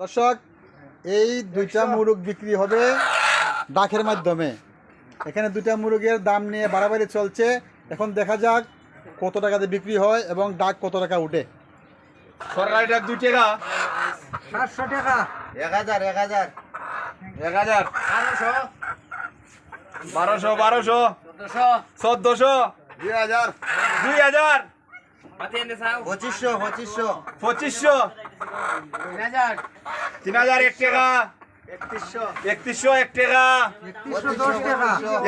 দর্শক এই দুইটা মুরগ বিক্রি হবে ডাকের মাধ্যমে। এখানে দুইটা মুরগের দাম নিয়ে বাড়াবাড়ি চলছে। এখন দেখা যাক কত টাকাতে বিক্রি হয় এবং ডাক কত টাকা উঠে। সরকারি ডাক দুই টাকা। সাতশো টাকা। এক হাজার এক হাজার। এক হাজার। বারোশো। বারোশো বারোশো। চোদ্দশো। দুই হাজার। দুই হাজার। পঁচিশশো পঁচিশশো। পঁচিশশো। তিন হাজার এক টাকা। একত্রিশশো এক টাকা।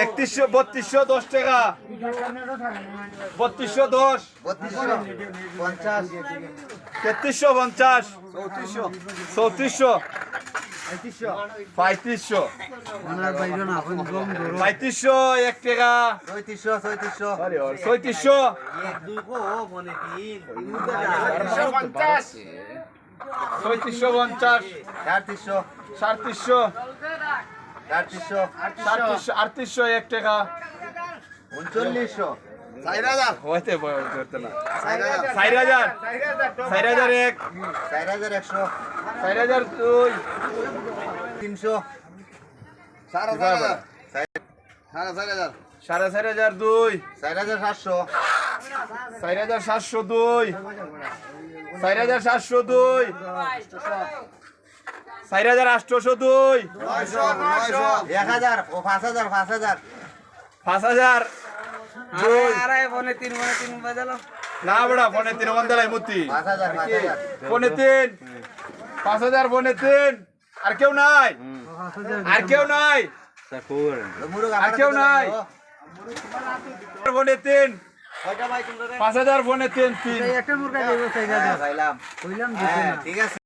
একত্রিশশো বত্রিশশো দশ টাকা। বত্রিশশো দশ। পঞ্চাশ তেত্রিশশো পঞ্চাশ। চৌত্রিশশো। পঁয়ত্রিশশো। পঁয়ত্রিশশো এক টাকা। চৌত্রিশশো চৌত্রিশশো ছয়ত্রিশশো। ছয়ত্রিশশো পঞ্চাশ। চারত্রিশশো সাড়ত্রিশশো চারত্রিশশো সাড়ত্রিশশো আটত্রিশশো এক টাকা। উনচল্লিশশো। চার হাজার। হইতে ধরতে না। হাজার। চার হাজার। চার হাজার এক। চার হাজার একশো। চার হাজার দুই। তিনশো। সাড়ে চার হাজার। সাড়ে চার হাজার। সাড়ে চার হাজার দুই। চার হাজার সাতশো। চার হাজার সাতশো দুই। চার হাজার সাতশো দুই। চার হাজার আটশোশো দুই। এক হাজার পাঁচ হাজার পাঁচ হাজার। পাঁচ হাজার। না বড়া ফোনে তিন বন্দালাই মূর্তি ফোনে তিন। পাঁচ হাজার ফোনে তিন। আর কেউ নাই। আর কেউ নাই। আর কেউ নাই। ফোনে তিন। পাঁচ হাজার ফোনে তিন তিন। একটা মুরগা দেবো কইলাম হ্যাঁ ঠিক আছে।